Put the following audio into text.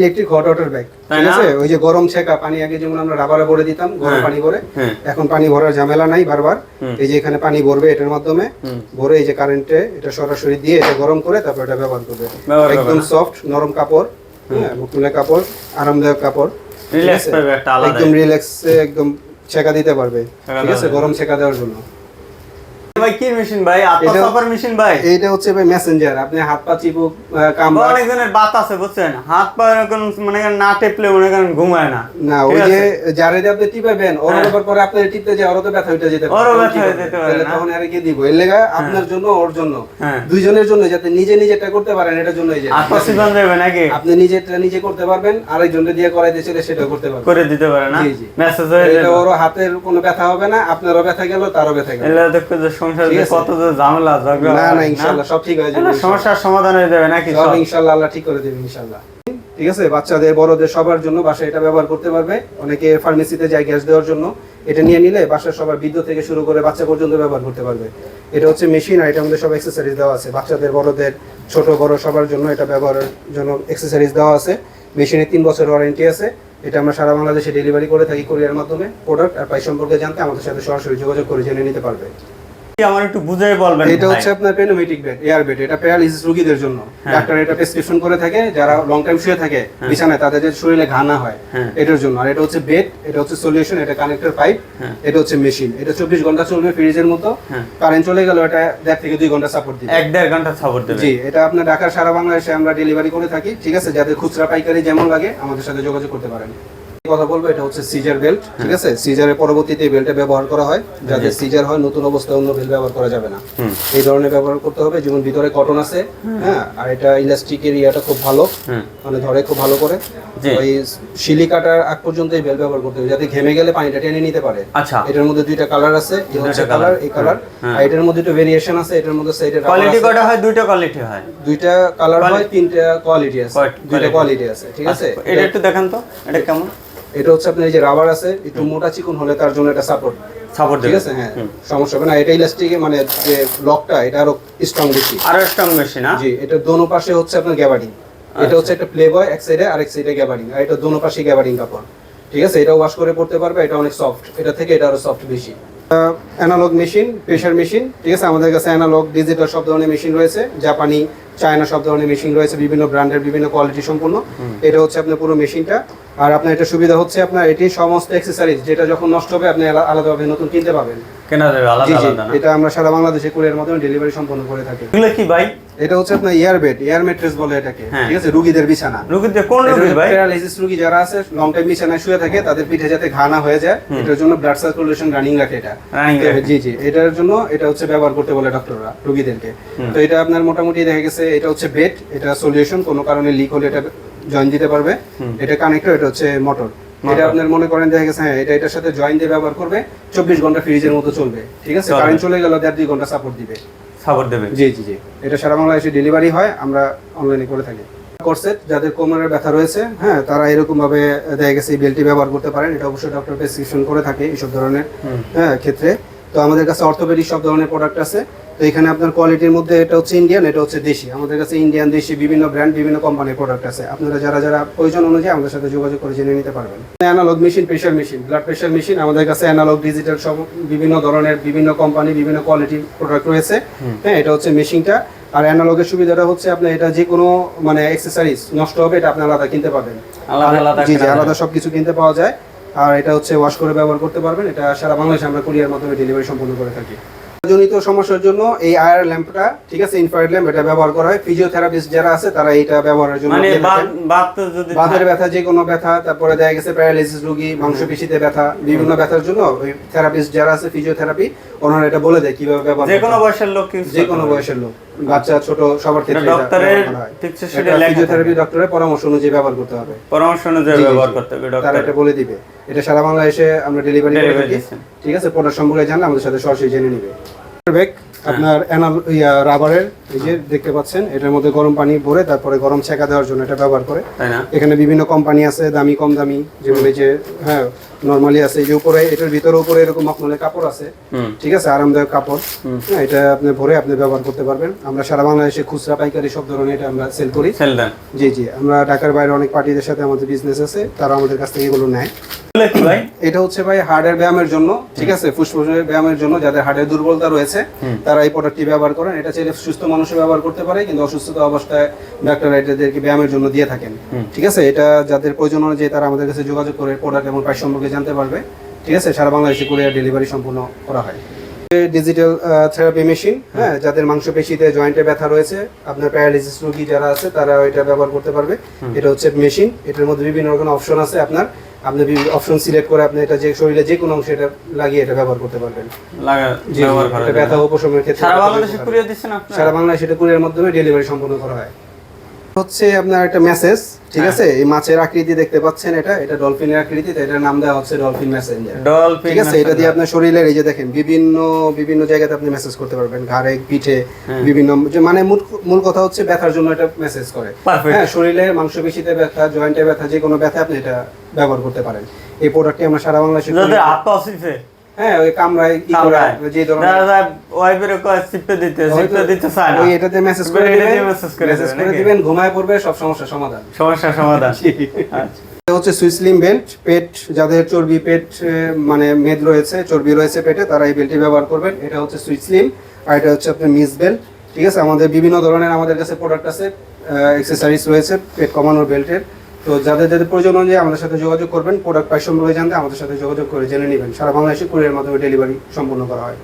Electric hot water bag তাই ঠিক না? আছে? ওই যে গরম ছেঁকা পানি আগে যেমন আমরা রাবারে ভরে দিতাম গরম হ্যাঁ। পানি ভরে। হ্যাঁ। এখন পানি ভরার ঝামেলা নাই বারবার। এই যে এখানে পানি ভরবে এটার মাধ্যমে। ভরে এই যে কারেন্টে এটা সরাসরি দিয়ে এটা গরম করে তারপর এটা ব্যবহার করবে। একদম সফট নরম কাপড় হ্যাঁ মুখমুলে কাপড় আরামদায়ক কাপড়। রিল্যাক্স? পাবে একটা আলাদা। একদম রিল্যাক্সে একদম ছেঁকা দিতে পারবে। ঠিক আছে? গরম ছেঁকা দেওয়ার জন্য। ভাই কি মেশিন ভাই? আত্মা মেশিন ভাই। এইটা হচ্ছে ভাই মেসেঞ্জার আপনি হাত পা চিপুক আহ, অনেকজনের বাত আছে বুঝছেন? হাত পা এরকম মনে করেন না টেপলে মনে করেন ঘুমায় না। না ওই যে যারে আপনি টিপাবেন ওর হ্যাঁ। ব্যাপার পরে আপনি টিপতে যে ওরও তো ব্যথা হইতে যেতে ওরও ব্যথা কি হয়ে করবেন? যেতে পারে তাহলে তখন আর কি দিব? এর লেগা আপনার জন্য ওর জন্য। হ্যাঁ। দুইজনের জন্য যাতে নিজে নিজেটা করতে পারেন এটার জন্য এই যে আত্মা যাবে নাকি? আপনি নিজেটা নিজে করতে পারবেন আরেকজনকে দিয়ে করাইতে চলে সেটা করতে পারবেন। করে দিতে পারে না। মেসেজ হয়ে যাবে। ওরও হাতের কোনো ব্যথা হবে না আপনারও ব্যথা গেল তারও ব্যথা গেল। সংসারে ঠিক আছে? কত যে ঝামেলা ঝগড়া না না ইনশাআল্লাহ সব ঠিক হয়ে যাবে সমস্যার সমাধান হয়ে যাবে নাকি সব সব? ইনশাআল্লাহ আল্লাহ ঠিক করে দেবে ইনশাআল্লাহ ঠিক আছে বাচ্চাদের বড়দের সবার জন্য বাসায় এটা ব্যবহার করতে পারবে। অনেকে ফার্মেসিতে যায় গ্যাস দেওয়ার জন্য। এটা নিয়ে নিলে বাসার সবার বিদ্যুৎ থেকে শুরু করে বাচ্চা পর্যন্ত ব্যবহার করতে পারবে। এটা হচ্ছে মেশিন আর এটার মধ্যে সব অ্যাক্সেসরিজ দেওয়া আছে। বাচ্চাদের বড়দের ছোট বড় সবার জন্য এটা ব্যবহারের জন্য অ্যাক্সেসরিজ দেওয়া আছে। মেশিনে তিন বছর ওয়ারেন্টি আছে। এটা আমরা সারা বাংলাদেশে ডেলিভারি করে থাকি কোরিয়ার মাধ্যমে। প্রোডাক্ট আর প্রাইস সম্পর্কে জানতে আমাদের সাথে সরাসরি যোগাযোগ করে জেনে নিতে পারবে। আমার একটু বলবেন এটা হচ্ছে আপনার পেনোমেটিক বেড এয়ার বেড এটা প্যারালাইসিস রোগীদের জন্য। হ্যাঁ। ডাক্তার এটা প্রেসক্রিপশন করে থাকে যারা লং টাইম শুয়ে থাকে বিছানায় তাদের যে শরীরে ঘা না হয় হ্যাঁ। এটার জন্য। আর এটা হচ্ছে বেড এটা হচ্ছে সলিউশন এটা কানেক্টর পাইপ হ্যাঁ। এটা হচ্ছে মেশিন এটা চব্বিশ ঘণ্টা চলবে ফ্রিজের মতো। হ্যাঁ। কারেন্ট চলে গেল এটা দেড় থেকে দুই ঘণ্টা সাপোর্ট দিবে। এক দেড় ঘণ্টা সাপোর্ট দেবে। জি এটা আপনার ঢাকার সারা বাংলাদেশে আমরা ডেলিভারি করে থাকি ঠিক আছে? যাদের খুচরা পাইকারি যেমন লাগে আমাদের সাথে যোগাযোগ করতে পারেন। কথা বলব এটা হচ্ছে সিজার বেল্ট ঠিক আছে? সিজারের পরবর্তীতে বেল্টটা ব্যবহার করা হয়। যাদের সিজার হয় নতুন অবস্থায় অন্য বেল্ট ব্যবহার করা যাবে না। এই ধরনের ব্যবহার করতে হবে যেমন ভিতরে কটন আছে হ্যাঁ? আর এটা ইলাস্টিকের ইয়াটা খুব ভালো মানে ধরে খুব ভালো করে। ওই শিলি কাটার আগ পর্যন্ত এই বেল্ট ব্যবহার করতে হবে যাতে ঘেমে গেলে পানিটা টেনে নিতে পারে। আচ্ছা। এটার মধ্যে দুইটা কালার আছে এই হচ্ছে কালার এই কালার হ্যাঁ। আর এটার মধ্যে একটু ভেরিয়েশন আছে এটার মধ্যে সাইডে কোয়ালিটি কটা হয়? দুইটা কোয়ালিটি হয়। দুইটা কালার হয় তিনটা কোয়ালিটি আছে। দুইটা কোয়ালিটি আছে ঠিক আছে? আচ্ছা, এটা একটু দেখান তো এটা কেমন? এটা হচ্ছে আপনার এই যে রাবার আছে একটু মোটা চিকন হলে তার জন্য এটা সাপোর্ট সাপোর্ট ঠিক আছে? হ্যাঁ সমস্যা হবে না। এটা ইলাস্টিকে মানে যে লকটা এটা আরও স্ট্রং বেশি। আরও স্ট্রং মেশিন না? জি এটা দোনো পাশে হচ্ছে আপনার গ্যাবারিং এটা হচ্ছে একটা প্লে বয় এক সাইডে আরেক সাইডে গ্যাবারিং আর এটা দোনো পাশে গ্যাবারিং কাপড়। ঠিক আছে? এটা ওয়াশ করে পড়তে পারবে এটা অনেক সফট এটা থেকে এটা আরও সফট বেশি। অ্যানালগ মেশিন প্রেশার মেশিন ঠিক আছে? আমাদের কাছে অ্যানালগ ডিজিটাল সব ধরনের মেশিন রয়েছে। জাপানি চায়না সব ধরনের মেশিন রয়েছে বিভিন্ন ব্র্যান্ডের বিভিন্ন কোয়ালিটি সম্পূর্ণ। এটা হচ্ছে আপনার পুরো মেশিনটা আর আপনার এটা সুবিধা হচ্ছে আপনার এটি সমস্ত এক্সেসারিজ যেটা যখন নষ্ট হবে আপনি আলা- আলাদাভাবে নতুন কিনতে পাবেন কেনা যাবে জি আলাদা জি আলাদা এটা আমরা সারা বাংলাদেশে কুরিয়ার মাধ্যমে ডেলিভারি সম্পন্ন করে থাকি। এগুলো কি ভাই? এটা হচ্ছে আপনার এয়ার বেড এয়ার ম্যাট্রেস বলে এটাকে। হ্যাঁ। ঠিক আছে? রুগীদের বিছানা। রুগীদের কোন রুগী ভাই? প্যারালাইসিস রুগী যারা আছে লং টাইম বিছানায় শুয়ে থাকে তাদের পিঠে যাতে ঘা না হয়ে যায় এটার জন্য ব্লাড সার্কুলেশন রানিং রাখে এটা। জি জি এটার জন্য এটা হচ্ছে ব্যবহার করতে বলে ডক্টররা রুগীদেরকে। তো এটা আপনার মোটামুটি দেখা গেছে এটা হচ্ছে বেড এটা সলিউশন কোনো কারণে লিক হলে এটা জয়েন দিতে পারবে। এটা কানেক্টর এটা হচ্ছে মোটর এটা আপনার মনে করেন দেখা গেছে হ্যাঁ এটা এটার সাথে জয়েন দিয়ে ব্যবহার করবে চব্বিশ ঘণ্টা ফ্রিজের মতো চলবে ঠিক আছে? কারেন্ট চলে গেল দেড় দুই ঘণ্টা সাপোর্ট দিবে। সাপোর্ট দেবে। জি জি জি। এটা সারা বাংলাদেশে ডেলিভারি হয় আমরা অনলাইনে করে থাকি। করসেট যাদের কোমরের ব্যথা রয়েছে হ্যাঁ তারা এরকম ভাবে দেখা গেছে বেল্টটি ব্যবহার করতে পারেন। এটা অবশ্যই ডক্টর প্রেসক্রিপশন করে থাকে এইসব ধরনের হ্যাঁ ক্ষেত্রে। তো আমাদের কাছে অর্থোপেডিক সব ধরনের প্রোডাক্ট আছে। তো এখানে আপনার কোয়ালিটির মধ্যে এটা হচ্ছে ইন্ডিয়ান এটা হচ্ছে দেশি। আমাদের কাছে ইন্ডিয়ান দেশি বিভিন্ন ব্র্যান্ড বিভিন্ন কোম্পানির প্রোডাক্ট আছে। আপনারা যারা যারা প্রয়োজন অনুযায়ী আমাদের সাথে যোগাযোগ করে জেনে নিতে পারবেন। Analogue machine pressure machine blood pressure machine আমাদের কাছে অ্যানালগ ডিজিটাল সব বিভিন্ন ধরনের বিভিন্ন কোম্পানি বিভিন্ন কোয়ালিটির প্রোডাক্ট রয়েছে। হ্যাঁ এটা হচ্ছে মেশিনটা আর অ্যানালগের সুবিধাটা হচ্ছে আপনার এটা যে কোনো মানে অ্যাক্সেসরিজ নষ্ট হবে এটা আপনি আলাদা কিনতে পারবেন। আলাদা জি জি আলাদা সবকিছু কিনতে পাওয়া যায়। আর এটা হচ্ছে ওয়াশ করে ব্যবহার করতে পারবেন। এটা সারা বাংলাদেশে আমরা কুরিয়ার মাধ্যমে ডেলিভারি সম্পন্ন করে থাকি। জনিত সমস্যার জন্য এই আয়ার ল্যাম্পটা ঠিক আছে ইনফ্রারেড ল্যাম্প এটা ব্যবহার করা হয়। ফিজিওথেরাপিস্ট যারা আছে তারা এটা ব্যবহারের জন্য মানে যদি বাতের ব্যথা যে কোনো ব্যথা তারপরে দেখা গেছে প্যারালাইসিস রোগী মাংসপেশিতে ব্যথা বিভিন্ন ব্যথার জন্য ওই থেরাপিস্ট যারা আছে ফিজিওথেরাপি ওনারা এটা বলে দেয় কীভাবে ব্যবহার যে কোনো বয়সের লোক যে কোনো বয়সের লোক বাচ্চা ছোট সবার ক্ষেত্রে ডক্টরের ফিজিওথেরাপি ডক্টরের পরামর্শ অনুযায়ী ব্যবহার করতে হবে। পরামর্শ অনুযায়ী ব্যবহার করতে হবে তারা ডক্টর এটা বলে দিবে। এটা সারা বাংলাদেশে আমরা ডেলিভারি করে থাকি। ঠিক আছে প্রোডাক্ট সম্পর্কে জানলে আমাদের সাথে সরাসরি জেনে নিবে। ব্যাগ আপনার অ্যানাল ইয়া রাবারের এই যে দেখতে পাচ্ছেন এটার মধ্যে গরম পানি ভরে তারপরে গরম ছেঁকা দেওয়ার জন্য এটা ব্যবহার করে। এখানে বিভিন্ন কোম্পানি আছে দামি কম দামি যেগুলো যে হ্যাঁ নর্মালি আছে। যে উপরে এটার ভিতরে উপরে এরকম মখমলের কাপড় আছে। ঠিক আছে? আরামদায়ক কাপড়। হ্যাঁ এটা আপনি ভরে আপনি ব্যবহার করতে পারবেন। আমরা সারা বাংলাদেশে খুচরা পাইকারি সব ধরনের এটা আমরা সেল করি। জি জি। আমরা ঢাকার বাইরে অনেক পার্টিদের সাথে আমাদের বিজনেস আছে তারা আমাদের কাছ থেকে এগুলো নেয়। এগুলো কি ভাই? এটা হচ্ছে ভাই হার্টের ব্যায়ামের জন্য ঠিক আছে? ফুসফুসের ব্যায়ামের জন্য যাদের হার্টের দুর্বলতা রয়েছে তারা এই প্রোডাক্টটি ব্যবহার করেন। এটা চাইলে সুস্থ মানুষও ব্যবহার করতে পারে কিন্তু অসুস্থতা অবস্থায় এটাদেরকে ব্যায়ামের জন্য দিয়ে থাকেন। ঠিক আছে? এটা যাদের প্রয়োজন অনুযায়ী তারা আমাদের কাছে যোগাযোগ করে প্রোডাক্ট এবং প্রাইস সম্পর্কে জানতে পারবে। ঠিক আছে? সারা বাংলাদেশে কুরিয়ার ডেলিভারি সম্পূর্ণ করা হয়। ডিজিটাল থেরাপি মেশিন হ্যাঁ যাদের মাংসপেশিতে জয়েন্টে ব্যথা রয়েছে আপনার প্যারালাইসিস রোগী যারা আছে তারা এটা ব্যবহার করতে পারবে। এটা হচ্ছে মেশিন এটার মধ্যে বিভিন্ন রকম অপশন আছে আপনার। আপনি অপশন সিলেক্ট করে আপনি এটা যে শরীরে যে কোনো অংশে এটা লাগিয়ে এটা ব্যবহার করতে পারবেন। লাগা ব্যবহার ব্যথা উপশমের ক্ষেত্রে সারা বাংলাদেশে কুরিয়ার দিচ্ছেন সারা বাংলাদেশে এটা কুরিয়ার মাধ্যমে ডেলিভারি সম্পন্ন করা হয়। হচ্ছে আপনার একটা মেসেজ ঠিক হ্যাঁ। আছে? এই মাছের আকৃতি দেখতে পাচ্ছেন এটা এটা ডলফিনের আকৃতি এটার নাম দেওয়া হচ্ছে ডলফিন মেসেঞ্জার ডলফিন ঠিক আছে? এটা দিয়ে আপনার শরীরের এই যে দেখেন বিভিন্ন বিভিন্ন জায়গাতে আপনি মেসেজ করতে পারবেন। ঘাড়ে পিঠে হ্যাঁ। বিভিন্ন মানে মূল কথা হচ্ছে ব্যথার জন্য এটা মেসেজ করে. হ্যাঁ শরীরের মাংসপেশিতে ব্যথা জয়েন্টে ব্যথা যে কোনো ব্যথা আপনি এটা ব্যবহার করতে পারেন। এই প্রোডাক্টটি আমরা সারা বাংলাদেশে হ্যাঁ ওই কামরায় করে যে ধরনের দেখা ওয়াইফের কয় চিপতে দিতে চিপতে দিতে চায় না। ওই এটাতে মেসেজ করে দিবেন দিয়ে করে মেসেজ করে দিবেন ঘুমায় পড়বে সব সমস্যার সমাধান। সমস্যা সমাধান। আচ্ছা। এটা হচ্ছে সুইসলিম বেল্ট পেট যাদের চর্বি পেট মানে মেদ রয়েছে চর্বি রয়েছে পেটে তারা এই বেল্টটি ব্যবহার করবেন। এটা হচ্ছে সুইসলিম আর এটা হচ্ছে আপনার মিস বেল্ট ঠিক আছে? আমাদের বিভিন্ন ধরনের আমাদের কাছে প্রোডাক্ট আছে এক্সেসরিজ রয়েছে পেট কমানোর বেল্টের তো যাদের যাদের প্রয়োজন অনুযায়ী আমাদের সাথে যোগাযোগ করবেন প্রোডাক্ট প্রাইস সম্পর্কে জানতে আমাদের সাথে যোগাযোগ করে জেনে নেবেন। সারা বাংলাদেশে কুরিয়ার মাধ্যমে ডেলিভারি সম্পূর্ণ করা হয়।